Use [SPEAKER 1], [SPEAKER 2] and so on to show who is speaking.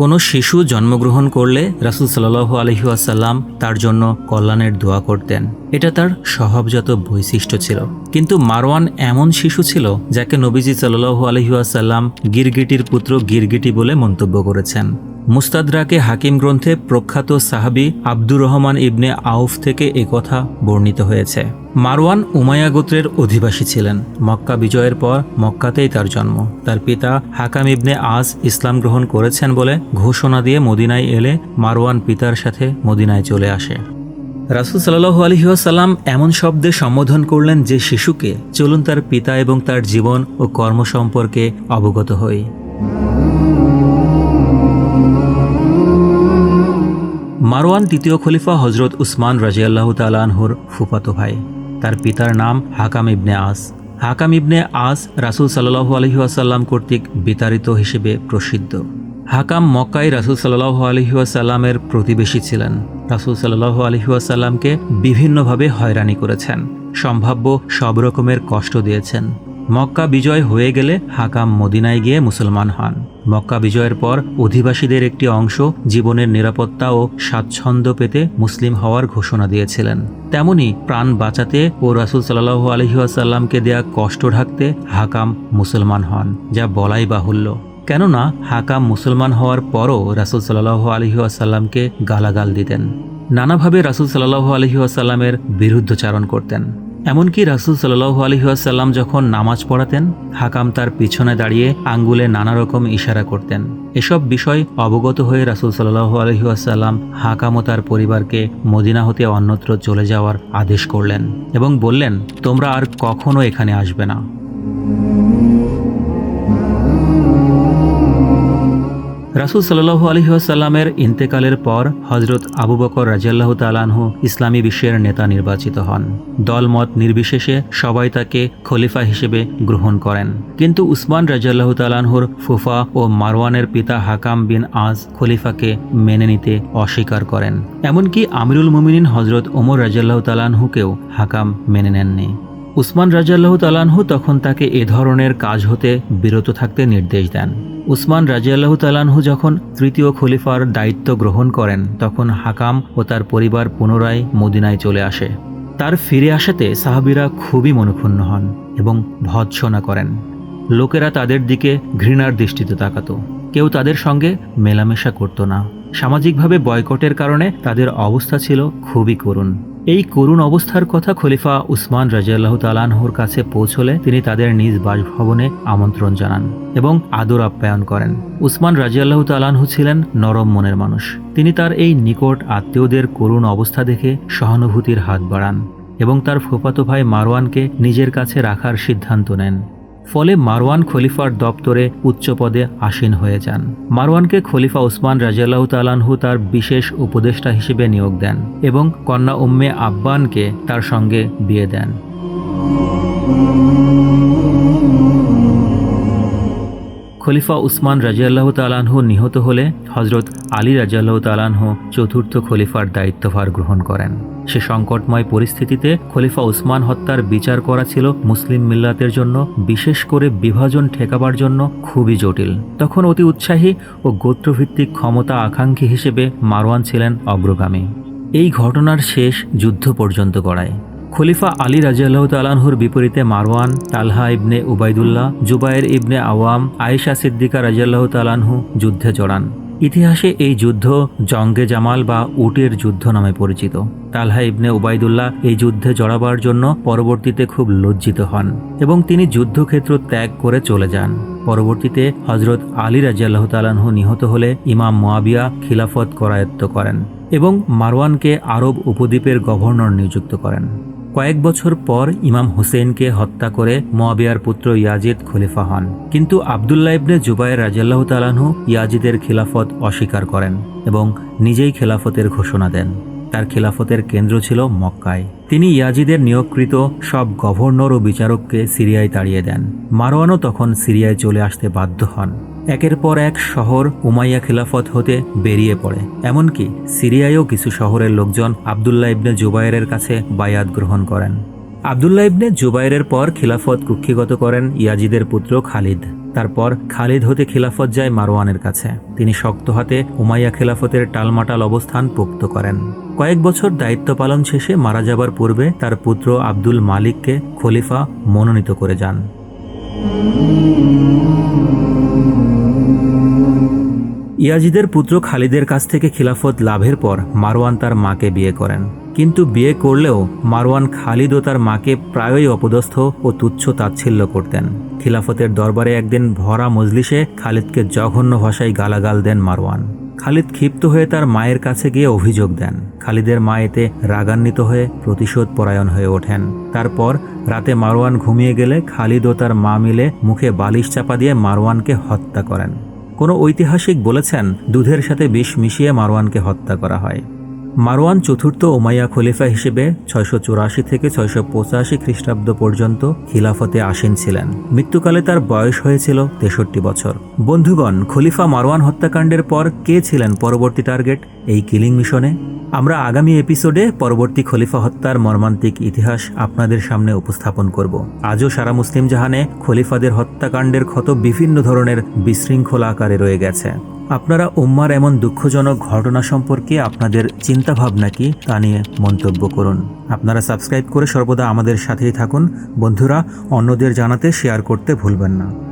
[SPEAKER 1] কোনো শিশু জন্মগ্রহণ করলে রাসুল সাল্লাহ আলহিউসাল্লাম তার জন্য কল্যাণের দোয়া করতেন। এটা তার স্বভাবজাত বৈশিষ্ট্য ছিল। কিন্তু মারওয়ান এমন শিশু ছিল যাকে নবীজি সাল্লু আলহিউসাল্লাম গিরগিটির পুত্র গিরগিটি বলে মন্তব্য করেছেন। মুস্তাদরাকে হাকিম গ্রন্থে প্রখ্যাত সাহাবি আব্দুর রহমান ইবনে আউফ থেকে একথা বর্ণিত হয়েছে। মারওয়ান উমায়া গোত্রের অধিবাসী ছিলেন। মক্কা বিজয়ের পর মক্কাতেই তার জন্ম। তার পিতা হাকাম ইবনে আজ ইসলাম গ্রহণ করেছেন বলে ঘোষণা দিয়ে মদিনায় এলে মারওয়ান পিতার সাথে মদিনায় চলে আসে। রাসুল সাল্লাহ আলহিহাসাল্লাম এমন শব্দে সম্বোধন করলেন যে শিশুকে চলুন তার পিতা এবং তার জীবন ও কর্ম সম্পর্কে অবগত হই। মারওয়ান তৃতীয় খলিফা হজরত উসমান রাজিয়াল্লাহ তালানহুর ফুফাতো ভাই। তার পিতার নাম হাকাম ইবনে আস। হাকাম ইবনে আস রাসুল সাল্লাহু আলহিহাসাল্লাম কর্তৃক বিতাড়িত হিসেবে প্রসিদ্ধ। হাকাম মক্কাই রাসুল সাল্লাহ আলহিহাসাল্লামের প্রতিবেশী ছিলেন। রাসুল সাল্লাহ আলহিহাসাল্লামকে বিভিন্নভাবে হয়রানি করেছেন। সম্ভাব্য সব রকমের কষ্ট দিয়েছেন। মক্কা বিজয় হয়ে গেলে হাকাম মদিনায় গিয়ে মুসলমান হন। মক্কা বিজয়ের পর অধিবাসীদের একটি অংশ জীবনের নিরাপত্তা ও স্বাচ্ছন্দ্য পেতে মুসলিম হওয়ার ঘোষণা দিয়েছিলেন। তেমনি প্রাণ বাঁচাতে ও রাসুল সাল্লাহু আলহিহাসাল্লামকে দেয়া কষ্ট ঢাকতে হাকাম মুসলমান হন, যা বলাই বাহুল্য। কেননা হাকাম মুসলমান হওয়ার পরও রাসুল সাল্লাহ আলহিহাসাল্লামকে গালাগাল দিতেন। নানাভাবে রাসুল সাল্লাহ আলহিহাসাল্লামের বিরুদ্ধচারণ করতেন। এমনকি রাসুল সাল্লাহ আলহিহাসাল্লাম যখন নামাজ পড়াতেন, হাকাম তার পিছনে দাঁড়িয়ে আঙ্গুলে নানা রকম ইশারা করতেন। এসব বিষয় অবগত হয়ে রাসুল সাল্লাহ আলহিহাসাল্লাম হাকাম ও তার পরিবারকে মদিনা হতে অন্যত্র চলে যাওয়ার আদেশ করলেন এবং বললেন, তোমরা আর কখনো এখানে আসবে না। রাসুল সাল্লাহু আলহিহাসাল্লামের ইন্তেকালের পর হজরত আবু বকর রাজিয়াল্লাহ তালানহু ইসলামী বিশ্বের নেতা নির্বাচিত হন। দলমত নির্বিশেষে সবাই তাকে খলিফা হিসেবে গ্রহণ করেন। কিন্তু উসমান রাজিয়াল্লাহ তালানহুর ফুফা ও মারওয়ানের পিতা হাকাম বিন আজ খলিফাকে মেনে নিতে অস্বীকার করেন। এমনকি আমিরুল মুমিনিন হজরত ওমর রাজিয়াল্লাহ তালানহুকেও হাকাম মেনে নেননি। উসমান রাজিয়াল্লাহ তালানহু তখন তাকে এ ধরনের কাজ হতে বিরত থাকতে নির্দেশ দেন। উসমান রাজিয়াল্লাহ তালানহু যখন তৃতীয় খলিফার দায়িত্ব গ্রহণ করেন, তখন হাকাম ও তার পরিবার পুনরায় মদিনায় চলে আসে। তার ফিরে আসাতে সাহাবিরা খুবই মনক্ষুণ্ণ হন এবং ভৎসনা করেন। লোকেরা তাদের দিকে ঘৃণার দৃষ্টিতে তাকাত। কেউ তাদের সঙ্গে মেলামেশা করত না। সামাজিকভাবে বয়কটের কারণে তাদের অবস্থা ছিল খুবই করুণ। এই করুণ অবস্থার কথা খলিফা উসমান রাজিয়াল্লাহ তালানহর কাছে পৌঁছলে তিনি তাদের নিজ বাসভবনে আমন্ত্রণ জানান এবং আদর আপ্যায়ন করেন। উসমান রাজিয়াল্লাহ তালানহু ছিলেন নরম মনের মানুষ। তিনি তার এই নিকট আত্মীয়দের করুণ অবস্থা দেখে সহানুভূতির হাত বাড়ান এবং তার ফুফাতো ভাই মারওয়ানকে নিজের কাছে রাখার সিদ্ধান্ত নেন। ফলে মারওয়ান খলিফার দপ্তরে উচ্চ পদে আসীন হয়ে যান। মারওয়ানকে খলিফা ওসমান রাজিয়াল্লাহ তালানহু তার বিশেষ উপদেষ্টা হিসেবে নিয়োগ দেন এবং কন্যা উম্মে আব্বানকে তার সঙ্গে বিয়ে দেন। খলিফা উসমান রাজিয়াল্লাহ তালানহু নিহত হলে হজরত আলী রাজিয়াল্লাহ তালানহু চতুর্থ খলিফার দায়িত্বভার গ্রহণ করেন। সে সংকটময় পরিস্থিতিতে খলিফা উসমান হত্যার বিচার করা ছিল মুসলিম মিল্লাতের জন্য, বিশেষ করে বিভাজন ঠেকাবার জন্য খুবই জটিল। তখন অতি উৎসাহী ও গোত্রভিত্তিক ক্ষমতা আকাঙ্ক্ষী হিসেবে মারওয়ান ছিলেন অগ্রগামী। এই ঘটনার শেষ যুদ্ধ পর্যন্ত গড়ায়। খলিফা আলী রাজিয়াল্লাহ তালানহুর বিপরীতে Marwan, Talha ibn Ubaidullah, Zubair ibn Awam, Aisha Siddiqa রাজিয়াল্লাহ তালানহু যুদ্ধে জড়ান। ইতিহাসে এই যুদ্ধ জঙ্গে জামাল বা উটের যুদ্ধ নামে পরিচিত। তালহা ইবনে উবাইদুল্লাহ এই যুদ্ধে জড়াবার জন্য পরবর্তীতে খুব লজ্জিত হন এবং তিনি যুদ্ধক্ষেত্র ত্যাগ করে চলে যান। পরবর্তীতে হজরত আলী রাজিয়াল্লাহ তালানহু নিহত হলে ইমাম মোয়াবিয়া খিলাফত করায়ত্ত করেন এবং মারওয়ানকে আরব উপদ্বীপের গভর্নর নিযুক্ত করেন। কয়েক বছর পর ইমাম হুসেনকে হত্যা করে মোয়াবিয়ার পুত্র ইয়াজিদ খলিফা হন। কিন্তু আবদুল্লাহ ইবনে জুবাইর রাজিয়াল্লাহ তালানহু ইয়াজিদের খিলাফত অস্বীকার করেন এবং নিজেই খেলাফতের ঘোষণা দেন। তার খিলাফতের কেন্দ্র ছিল মক্কায়। তিনি ইয়াজিদের নিয়োগকৃত সব গভর্নর ও বিচারককে সিরিয়ায় তাড়িয়ে দেন। মারওয়ানও তখন সিরিয়ায় চলে আসতে বাধ্য হন। একের পর এক শহর উমাইয়া খিলাফত হতে বেরিয়ে পড়ে। এমনকি সিরিয়ায়ও কিছু শহরের লোকজন আবদুল্লাহ ইবনে জুবাইরের কাছে বায়াত গ্রহণ করেন। আবদুল্লাহ ইবনে জুবাইরের পর খিলাফত কুক্ষিগত করেন ইয়াজিদের পুত্র খালিদ। তারপর খালিদ হতে খিলাফত যায় মারওয়ানের কাছে। তিনি শক্ত হাতে উমাইয়া খিলাফতের টালমাটাল অবস্থান পোক্ত করেন। কয়েক বছর দায়িত্ব পালন শেষে মারা যাবার পূর্বে তার পুত্র আব্দুল মালিককে খলিফা মনোনীত করে যান। ইয়াজিদের পুত্র খালিদের কাছ থেকে খিলাফত লাভের পর মারওয়ান তার মাকে বিয়ে করেন। কিন্তু বিয়ে করলেও মারওয়ান খালিদ ও তার মাকে প্রায়ই অপদস্থ ও তুচ্ছ তাচ্ছিল্য করতেন। খিলাফতের দরবারে একদিন ভরা মজলিসে খালিদকে জঘন্য ভাষায় গালাগাল দেন মারওয়ান। খালিদ ক্ষিপ্ত হয়ে তার মায়ের কাছে গিয়ে অভিযোগ দেন। খালিদের মা এতে রাগান্বিত হয়ে প্রতিশোধ পরায়ণ হয়ে ওঠেন। তারপর রাতে মারওয়ান ঘুমিয়ে গেলে খালিদ ও তার মা মিলে মুখে বালিশ চাপা দিয়ে মারওয়ানকে হত্যা করেন। কোনো ঐতিহাসিক বলেছেন দুধের সাথে বিষ মিশিয়ে মারওয়ানকে হত্যা করা হয়। মারওয়ান চতুর্থ ওমাইয়া খলিফা হিসেবে ছয়শো চুরাশি থেকে ছয়শো পঁচাশি খ্রিস্টাব্দ পর্যন্ত খিলাফতে আসীন ছিলেন। মৃত্যুকালে তার বয়স হয়েছিল তেষট্টি বছর। বন্ধুগণ, খলিফা মারওয়ান হত্যাকাণ্ডের পর কে ছিলেন পরবর্তী টার্গেট এই কিলিং মিশনে? আমরা আগামী এপিসোডে পরবর্তী খলিফা হত্যার মর্মান্তিক ইতিহাস আপনাদের সামনে উপস্থাপন করব। আজও সারা মুসলিম জাহানে খলিফাদের হত্যাকাণ্ডের ক্ষত বিভিন্ন ধরনের বিশৃঙ্খলা আকারে রয়ে গেছে। আপনারা উম্মার এমন দুঃখজনক ঘটনা সম্পর্কে আপনাদের চিন্তাভাবনা কি তা নিয়ে মন্তব্য করুন। আপনারা সাবস্ক্রাইব করে সর্বদা আমাদের সাথেই থাকুন। বন্ধুরা, অন্যদের জানাতে শেয়ার করতে ভুলবেন না।